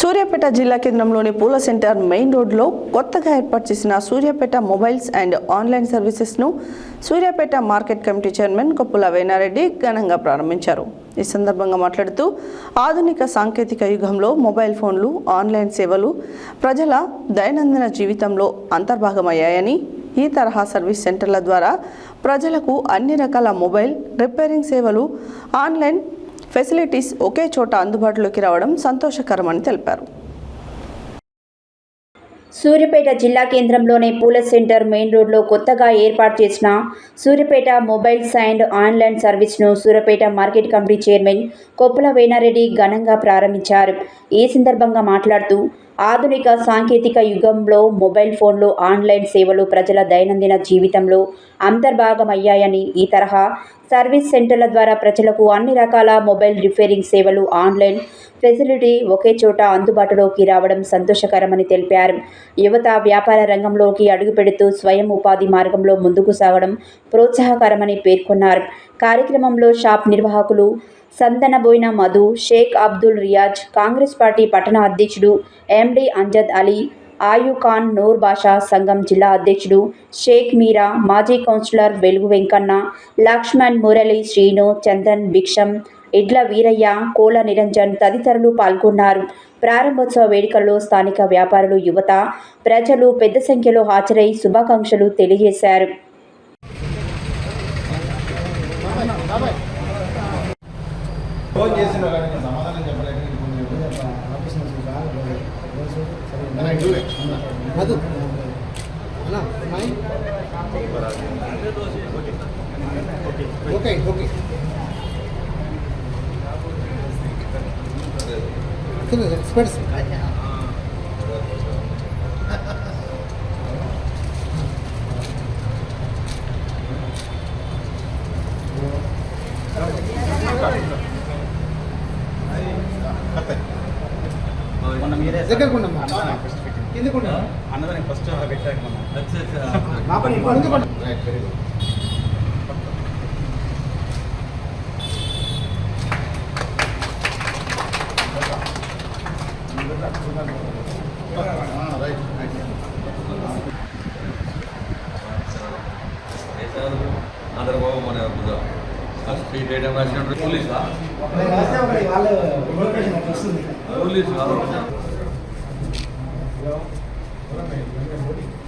సూర్యాపేట జిల్లా కేంద్రంలోని పూల సెంటర్ మెయిన్ రోడ్లో కొత్తగా ఏర్పాటు చేసిన Suryapet mobiles and online సర్వీసెస్ను Suryapet market committee chairman Koppula Venareddy ఘనంగా ప్రారంభించారు. ఈ సందర్భంగా మాట్లాడుతూ ఆధునిక సాంకేతిక యుగంలో మొబైల్ ఫోన్లు ఆన్లైన్ సేవలు ప్రజల దైనందిన జీవితంలో అంతర్భాగమయ్యాయని ఈ తరహా సర్వీస్ సెంటర్ల ద్వారా ప్రజలకు అన్ని రకాల మొబైల్ రిపేరింగ్ సేవలు ఆన్లైన్ ఫెసిలిటీస్ ఒకే చోట అందుబాటులోకి రావడం సంతోషకరమని తెలిపారు. సూర్యపేట జిల్లా కేంద్రంలోని పూల సెంటర్ మెయిన్ రోడ్లో కొత్తగా ఏర్పాటు చేసిన Suryapet mobiles and online సర్వీస్ను Suryapet market committee chairman Koppula Venareddy ఘనంగా ప్రారంభించారు. ఈ సందర్భంగా మాట్లాడుతూ ఆధునిక సాంకేతిక యుగంలో మొబైల్ ఫోన్లు ఆన్లైన్ సేవలు ప్రజల దైనందిన జీవితంలో అంతర్భాగమయ్యాయని ఈ తరహా సర్వీస్ సెంటర్ల ద్వారా ప్రజలకు అన్ని రకాల మొబైల్ రిపేరింగ్ సేవలు ఆన్లైన్ ఫెసిలిటీ ఒకే చోట అందుబాటులోకి రావడం సంతోషకరమని తెలిపారు. యువత వ్యాపార రంగంలోకి అడుగుపెడుతూ స్వయం ఉపాధి మార్గంలో ముందుకు సాగడం ప్రోత్సాహకరమని పేర్కొన్నారు. కార్యక్రమంలో షాప్ నిర్వాహకులు సందనబోయిన మధు షేక్ అబ్దుల్ రియాజ్ కాంగ్రెస్ పార్టీ పట్టణ అధ్యక్షుడు ఎండి అంజద్ అలీ ఆయుఖాన్ నూర్ సంఘం జిల్లా అధ్యక్షుడు షేక్ మీరా మాజీ కౌన్సిలర్ వెలుగు వెంకన్న లక్ష్మణ్ మురళి శ్రీను చందన్ భిక్షం ఇడ్ల వీరయ్య కోల నిరంజన్ తదితరులు పాల్గొన్నారు. ప్రారంభోత్సవ వేడుకల్లో స్థానిక వ్యాపారులు యువత ప్రజలు పెద్ద సంఖ్యలో హాజరై శుభాకాంక్షలు తెలియజేశారు. ఫోన్ చేసిన సమాధానం మధు అన్నా ఓకే. ఓకే ఎక్స్పర్ట్స్ దగ్గరకు ఉండమ్మా. అన్నదానం ఫస్ట్ పెట్టింది. కిందకు ఉండు. అన్నదానం ఫస్ట్ పెట్టాక మొన్న. మా పని ముందుకు ఉండు. Right, very good. Ah, right, right. అందరూ మన స్ట్రీట్ ఐటమ్ రాసినట్టు పోలీసా నేను రాస్తే ఒకటి వాళ్ళ ఇన్ఫర్మేషన్ అట్లా వస్తుంది పోలీసు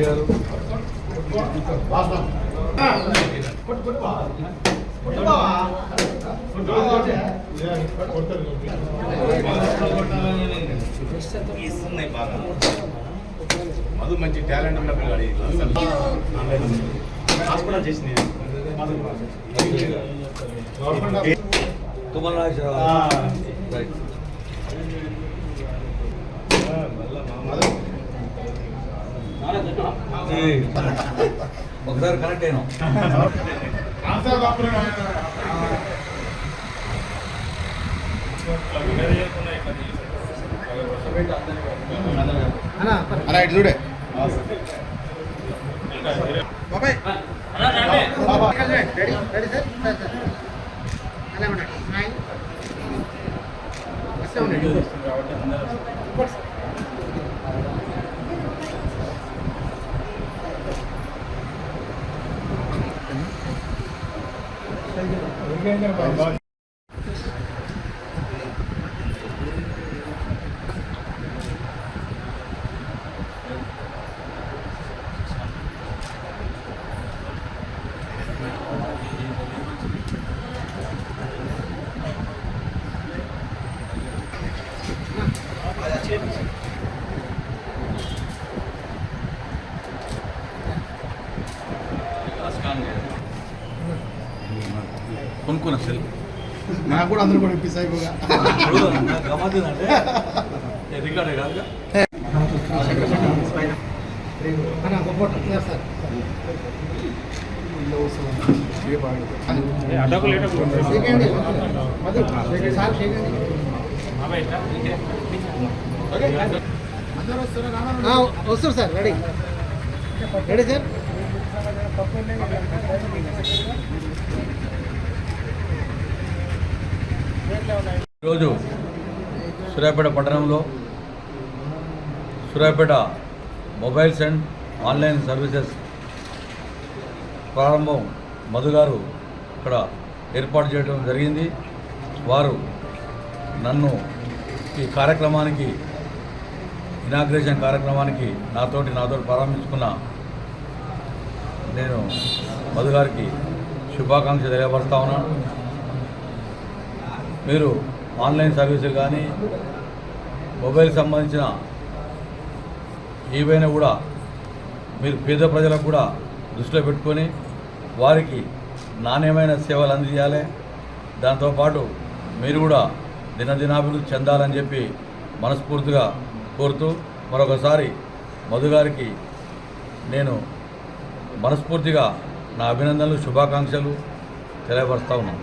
గారు. మధు మంచి టాలెంట్ ఉన్న పిల్లగాడు హాస్పిటల్ చేసింది. తుమ్మల నాగేశ్వరరావు ఆ. రైట్ ఈ, ఒకసారి కనెక్ట్ అయినాం అన్నా అలా ఇటు చూడే బాబాయ్ రెడీ రెడీ సార్ సార్ కొనుక్కున్నా కొనుక్కోను అసలు నాకు కూడా అందరూ కూడా ఇప్పిస్తాయి రికార్డే కాదు వస్తారు సార్ రెడీ. Ready sir? ఈరోజు సూర్యాపేట పట్టణంలో Suryapet mobiles and online services ప్రారంభం మధు గారు ఇక్కడ ఏర్పాటు చేయడం జరిగింది. వారు నన్ను ఈ కార్యక్రమానికి ఇనాగ్రేషన్ కార్యక్రమానికి నాతోటి నాతో ప్రారంభించుకున్న నేను మధు గారికి శుభాకాంక్ష తెలియపరుస్తా ఉన్నాను. మీరు ఆన్లైన్ సర్వీసులు కానీ మొబైల్ సంబంధించిన ఏవైనా కూడా మీరు పేద ప్రజలకు కూడా దృష్టిలో పెట్టుకొని వారికి నాణ్యమైన సేవలు అందజేయాలి దాంతోపాటు మీరు కూడా దినదినాభివృద్ధి చెందాలని చెప్పి మనస్ఫూర్తిగా కోరుతూ మరొకసారి మధు గారికి నేను మనస్ఫూర్తిగా నా అభినందనలు శుభాకాంక్షలు తెలియపరుస్తూ ఉన్నాను.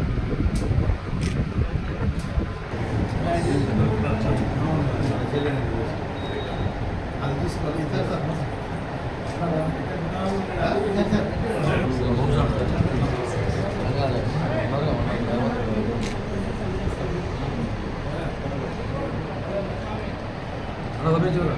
就是